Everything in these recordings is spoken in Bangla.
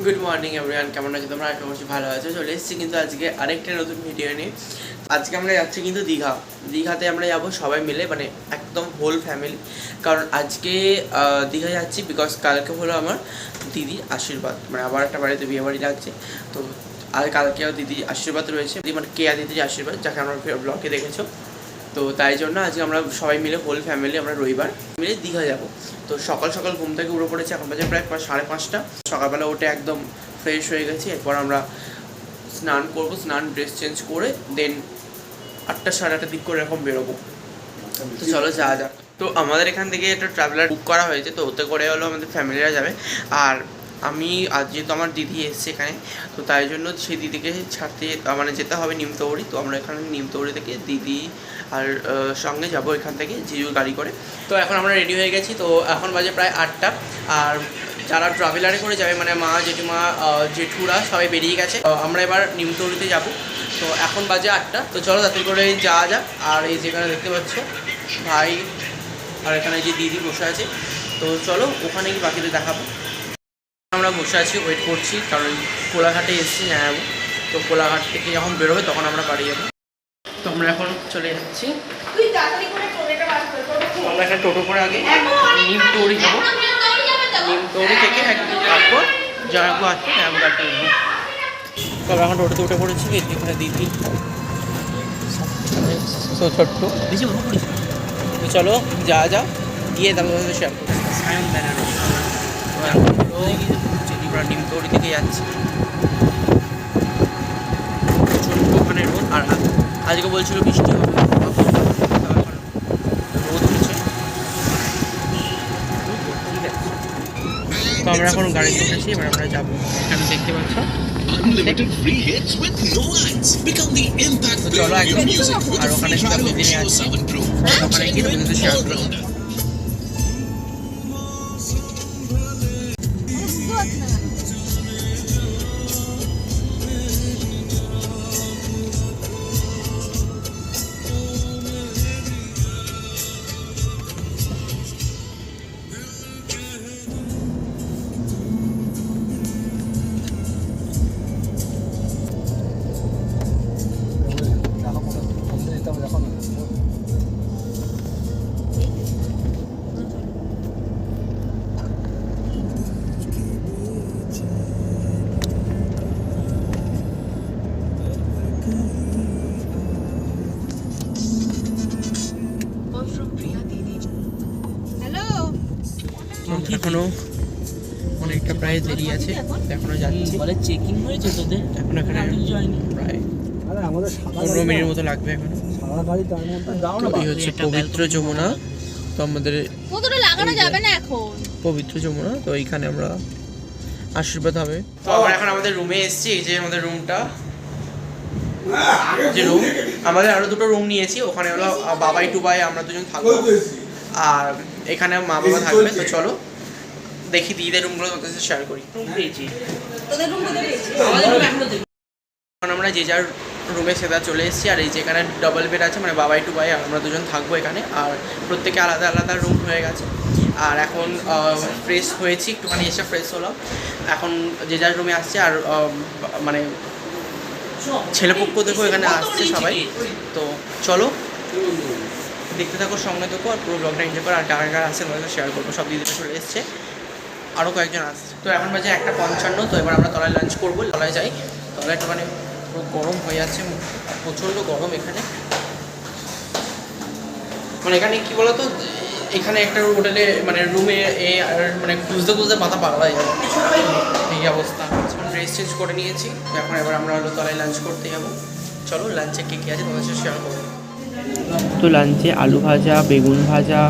গুড মর্নিং এভরিওয়ান কেমন আছো তোমরা? আশা করছি ভালো আছো। চলে এসেছি কিন্তু আজকে আরেকটা নতুন ভিডিও নিয়ে। আজকে আমরা যাচ্ছি কিন্তু দীঘা। দীঘাতে আমরা যাব সবাই মিলে মানে একদম হোল ফ্যামিলি কারণ আজকে দীঘা যাচ্ছি বিকজ কালকে হলো আমার দিদির আশীর্বাদ। মানে আবার একটা বাড়িতে বিয়ে বাড়ি লাগছে। তো আর কালকেও দিদির আশীর্বাদ রয়েছে। মানে কেয়া দিদির আশীর্বাদ, যাকে আমরা ব্লগে দেখেছ। তো তাই জন্য আজকে আমরা সবাই মিলে হোল ফ্যামিলি আমরা রবিবার মিলে দীঘা যাব। তো সকাল সকাল ঘুম থেকে উঠে পড়েছে, এখন বাজে প্রায় সাড়ে পাঁচটা। সকালবেলা উঠে একদম ফ্রেশ হয়ে গেছি, এরপর আমরা স্নান করব, স্নান ড্রেস চেঞ্জ করে দেন আটটা, সাড়ে আটটার দিক করে এরকম বেরোবো। তো চলো যাওয়া যাক। তো আমাদের এখান থেকে একটা ট্রাভেলার বুক করা হয়েছে, তো ওতে করে হলো আমাদের ফ্যামিলিরা যাবে। আর আমি আজ যেহেতু আমার দিদি এসছে এখানে, তো তাই জন্য সেই দিদিকে ছাড়তে মানে যেতে হবে নিমতৌড়ি। তো আমরা এখানে নিমতৌড়ি থেকে দিদি আর সঙ্গে যাব এখান থেকে জিজু গাড়ি করে। তো এখন আমরা রেডি হয়ে গেছি, তো এখন বাজে প্রায় আটটা। আর যারা ট্রাভেলারে করে যাবে মানে মা, জেঠিমা জেঠুরা সবাই বেরিয়ে গেছে। আমরা এবার নিমতৌড়িতে যাব। তো এখন বাজে আটটা। তো চলো তাতে করে যাওয়া যাক। আর এই যেখানে দেখতে পাচ্ছ, ভাই আর এখানে যে দিদি বসে আছে। তো চলো ওখানে কি বাকিদের দেখাবো। আমরা বসে আছি ওয়েট করছি, কারণ কোলাঘাটে এসেছি যাব তো কোলাঘাট থেকে যখন বেরোবে, তখন আমরা বাড়ি যাব। তো আমরা এখন চলে যাচ্ছি। তুই তাড়াতাড়ি করে টোটোটা বার কর টোটো আমরা এখানে টোটো করে আগে নিম তৌড়ি যাব নিম তৌড়ি যাবে তো? নিম তৌড়ি থেকে একদিন তারপর জয়পুর আসছে জয়পুরহাটে উঠবো তো আমরা এখন টোটোতে উঠে পড়েছি এখানে দিদি তো ছোট্ট। তো চলো যা যা গিয়ে তারপর শেয়ার করব সায়ন আমরা থেকে যাচ্ছি। ওখানে রোদ আর আজকে বলছিল বৃষ্টি হবে রোদ তো আমরা এখন গাড়িতে উঠেছি এবার আমরা যাব এখানে দেখতে পাচ্ছ Unlimited free hits with no ads. Become the impact player চলো of your একদম music with আর ওখানে free trial of দিনে Vivo আছে 7 Pro. ওখানে গিয়ে তোমাদের শেয়ার এখনও অনেকটা প্রায় দেরি আছে এখনও যাচ্ছি। বলে চেকিং হয়েছে তোদের? এখন এখানে জয়নি প্রায় আমাদের পনেরো মিনিটের মতো লাগবে এখন। এই হচ্ছে পবিত্র যমুনা। তো আমাদের লাগানো যাবে না এখন? পবিত্র যমুনা তো এইখানে আমরা আশীর্বাদ হবে। তো আমরা এখন আমাদের রুমে এসেছি এই যে আমাদের রুমটা যে রুম আমাদের আরও দুটো রুম নিয়েছি ওখানে হলো বাবাই টুবাই আমরা দুজন থাকব। আর এখানে মা বাবা থাকবে তো চলো। দেখি দিদিদের রুমগুলো তোমাদের সাথে শেয়ার করি। পেয়েছি। তোদের রুম কোথায় পেয়েছিস? আমাদের room এখনও এখন আমরা যে যার রুমে সেটা চলে এসেছি আর এই যে এখানে ডবল বেড আছে মানে বাবাই টু বাই আমরা দুজন থাকব এখানে আর প্রত্যেকে আলাদা আলাদা রুম হয়ে গেছে। আর এখন ফ্রেশ হয়েছি একটুখানি এসে ফ্রেশ হলাম। এখন যে যার রুমে আসছে আর মানে ছেলেপক্ষ দেখো এখানে আসছে সবাই। তো চলো দেখতে থাকো সঙ্গে থাকো আর পুরো ব্লগটা এনজয় করো আর কারা কারা আসছে তোমাদের শেয়ার করব সব দিদিরা চলে এসছে। আরও কয়েকজন আসছে। তো এখন বাজে একটা পঞ্চান্ন, তো এবার আমরা তলায় লাঞ্চ করব, তলায় যাই। তলায় একটু মানে পুরো গরম হয়ে যাচ্ছে প্রচণ্ড গরম এখানে। মানে এখানে কি বলতো, এখানে একটা হোটেলে মানে রুমে এ মানে খুঁজতে খুঁজতে মাথা পাগলা হয়ে যাবে। এই অবস্থা। ড্রেস চেঞ্জ করে নিয়েছি এখন এবার আমরা হলো তলায় লাঞ্চ করতে যাব। চলো লাঞ্চে কে কী আছে তোমাদের সাথে শেয়ার করব তো লাঞ্চে আলু ভাজা, বেগুন ভাজা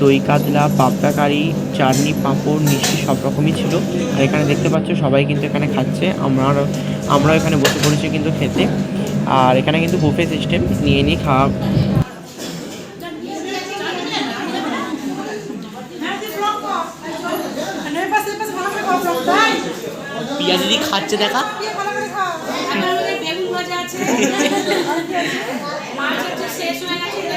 দই কাতলা পাবদা কারি চাটনি পাঁপড় মিষ্টি সব রকমই ছিল। আর এখানে দেখতে পাচ্ছ সবাই কিন্তু এখানে খাচ্ছে। আমরা আমরাও এখানে বসে পড়েছি কিন্তু খেতে। আর এখানে কিন্তু বুফে সিস্টেম নিয়ে নিয়ে খাওয়া পিয়া দিদি খাচ্ছে দেখা। মাছ হচ্ছে শেষ হয়ে গেছে।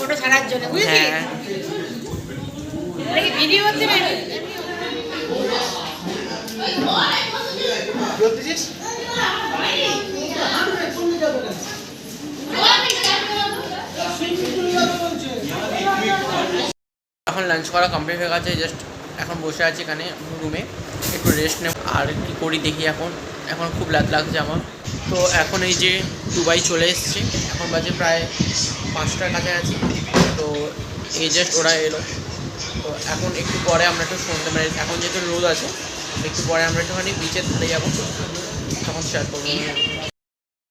ফটো ছাড়ার জন্য বুঝলি ভিডিও করতে বেরোয় এখন লাঞ্চ করা কমপ্লিট হয়ে গেছে জাস্ট এখন বসে আছি এখানে রুমে একটু রেস্ট নেব, আর কি করি দেখি এখন। এখন খুব লাগ লাগছে আমার। তো এখন এই যে দুবাই চলে এসেছি, এখন বাজে প্রায় পাঁচটার কাছাকাছি। তো এই জাস্ট ওরা এলো। তো এখন একটু পরে আমরা একটু সন্ধ্যে মানে এখন যেহেতু রোদ আছে একটু পরে আমরা একটুখানি বিচের ধারে যাব। তখন শেয়ার করব।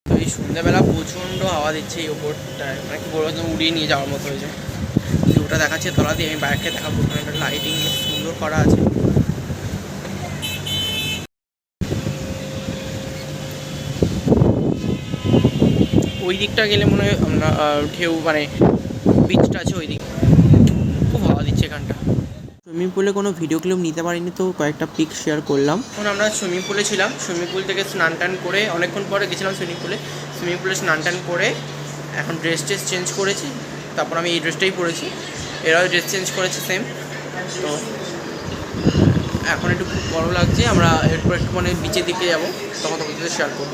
তো এই সন্ধ্যাবেলা প্রচণ্ড হাওয়া দিচ্ছে এই ওপরটায়। মানে কি বলব উড়িয়ে নিয়ে যাওয়ার মতো হয়েছে। ভিউটা দেখাচ্ছে তলা দিয়ে আমি বাইরে দেখাবো। ওখানে একটা লাইটিং সুন্দর করা আছে। ওই দিকটা গেলে মনে হয় আমরা ঢেউ মানে বিচটা আছে ওই দিক। খুব হাওয়া দিচ্ছে এখানটা। সুইমিং পুলে কোনো ভিডিও ক্লিপ নিতে পারিনি তো কয়েকটা পিক শেয়ার করলাম। এখন আমরা সুইমিং পুলে ছিলাম। সুইমিং পুল থেকে স্নান টান করে অনেকক্ষণ পরে গেছিলাম সুইমিং পুলে। সুইমিং পুলে স্নান টান করে এখন ড্রেস টেস চেঞ্জ করেছি। তারপর আমি এই ড্রেসটাই পরেছি। এরাও ড্রেস চেঞ্জ করেছে সেম তো এখন একটু খুব গরম লাগছে। আমরা এরপর একটু মানে বিচের দিকে যাব। তখন তোমাদের শেয়ার করব।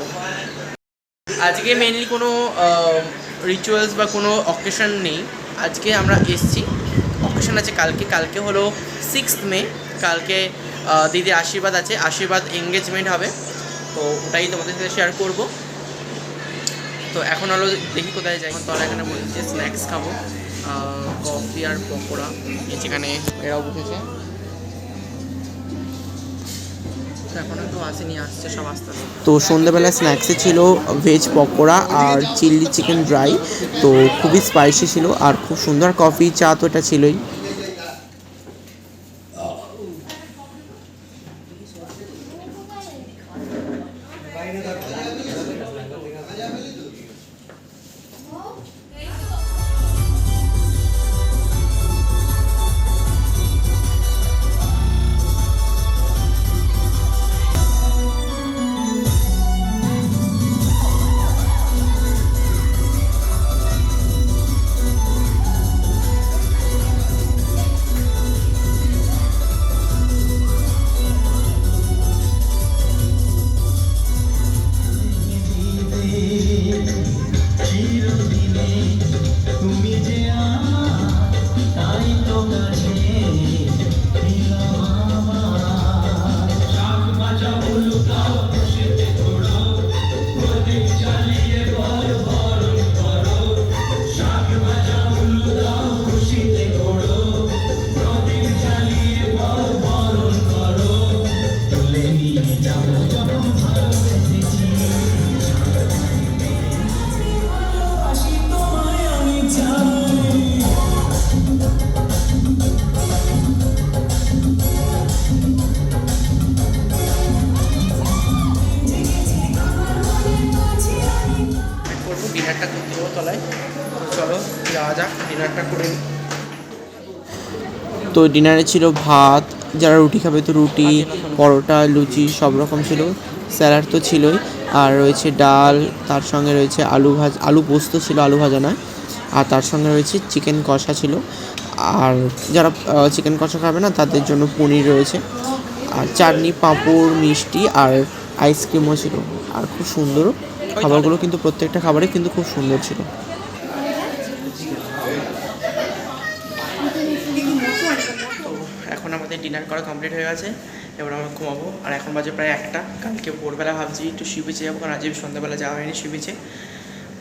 আজকে মেনলি কোনো রিচুয়ালস বা কোনো অকেশন নেই। আজকে আমরা এসছি। অকেশন আছে কালকে কালকে হলো সিক্স মে কালকে দিদি আশীর্বাদ আছে, আশীর্বাদ এঙ্গেজমেন্ট হবে, তো ওটাই তোমাদের সাথে শেয়ার করব। তো এখন হলো দেখি কোথায় যাই। এখন তাহলে এখানে বলছে স্ন্যাক্স খাব কফি আর পকোড়া যেখানে এরাও বসেছে। আসেনি তো সন্ধ্যেবেলা স্ন্যাক্সে ছিল ভেজ পকোড়া আর চিলি চিকেন ড্রাই তো খুবই স্পাইসি ছিল আর খুব সুন্দর কফি চা তো এটা ছিলই। ডিনারটা করে তো ডিনারে ছিল ভাত যারা রুটি খাবে তো রুটি পরোটা লুচি সব রকম ছিল। স্যালাড তো ছিলই। আর রয়েছে ডাল তার সঙ্গে রয়েছে আলু ভাজ আলু পোস্ত ছিল আলু ভাজা নয়। আর তার সঙ্গে রয়েছে চিকেন কষা ছিল। আর যারা চিকেন কষা খাবে না তাদের জন্য পনির রয়েছে। আর চাটনি পাঁপড় মিষ্টি আর আইসক্রিমও ছিল। আর খুব সুন্দর খাবারগুলো কিন্তু প্রত্যেকটা খাবারই কিন্তু খুব সুন্দর ছিল। ডিনার করা কমপ্লিট হয়ে গেছে। এবার আমরা ঘুমাবো। আর এখন বাজে প্রায় একটা। কালকে ভোরবেলা ভাবছি একটু সি বিচে যাব, কারণ আজকে সন্ধ্যাবেলা যাওয়া হয়নি সি বিচে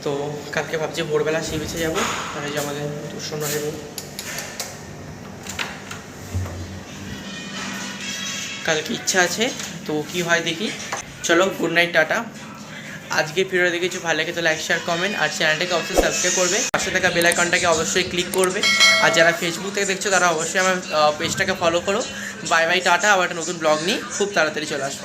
তো কালকে ভাবছি ভোরবেলা সি বিচে যাব এই যে আমাদের রুম কালকে ইচ্ছা আছে, তো কি হয় দেখি। চলো গুড নাইট টাটা। আজকে ভিডিও দেখেছি, ভালো লাগে তো লাইক শেয়ার কমেন্ট আর চ্যানেলটাকে অবশ্যই সাবস্ক্রাইব করবে। পাশে থাকা বেল আইকনটাকে অবশ্যই ক্লিক করবে। আর যারা ফেসবুক থেকে দেখছ, তারা অবশ্যই আমার পেজটাকে ফলো করো। Bye bye tata. আবার একটা নতুন ব্লগ নিয়ে খুব তাড়াতাড়ি চলে আসব।